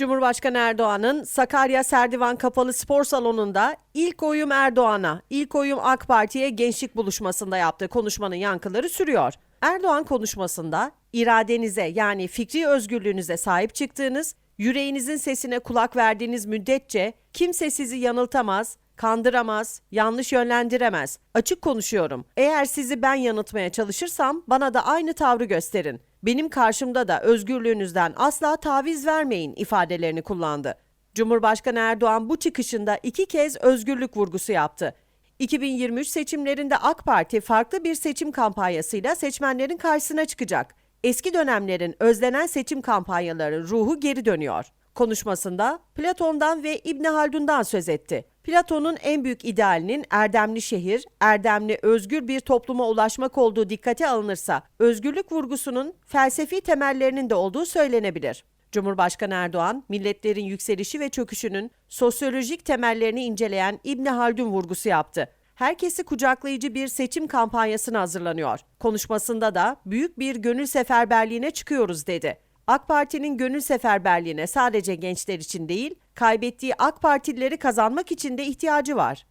Cumhurbaşkanı Erdoğan'ın Sakarya Serdivan Kapalı Spor Salonu'nda ilk oyum Erdoğan'a, ilk oyum AK Parti'ye gençlik buluşmasında yaptığı konuşmanın yankıları sürüyor. Erdoğan konuşmasında iradenize yani fikri özgürlüğünüze sahip çıktığınız, yüreğinizin sesine kulak verdiğiniz müddetçe kimse sizi yanıltamaz, kandıramaz, yanlış yönlendiremez. Açık konuşuyorum. Eğer sizi ben yanıltmaya çalışırsam bana da aynı tavrı gösterin. Benim karşımda da özgürlüğünüzden asla taviz vermeyin ifadelerini kullandı. Cumhurbaşkanı Erdoğan bu çıkışında iki kez özgürlük vurgusu yaptı. 2023 seçimlerinde AK Parti farklı bir seçim kampanyasıyla seçmenlerin karşısına çıkacak. Eski dönemlerin özlenen seçim kampanyaları ruhu geri dönüyor. Konuşmasında Platon'dan ve İbn Haldun'dan söz etti. Platon'un en büyük idealinin erdemli şehir, erdemli özgür bir topluma ulaşmak olduğu dikkate alınırsa özgürlük vurgusunun felsefi temellerinin de olduğu söylenebilir. Cumhurbaşkanı Erdoğan, milletlerin yükselişi ve çöküşünün sosyolojik temellerini inceleyen İbn Haldun vurgusu yaptı. Herkesi kucaklayıcı bir seçim kampanyasına hazırlanıyor. Konuşmasında da büyük bir gönül seferberliğine çıkıyoruz dedi. AK Parti'nin gönül seferberliğine sadece gençler için değil, kaybettiği AK Partilileri kazanmak için de ihtiyacı var.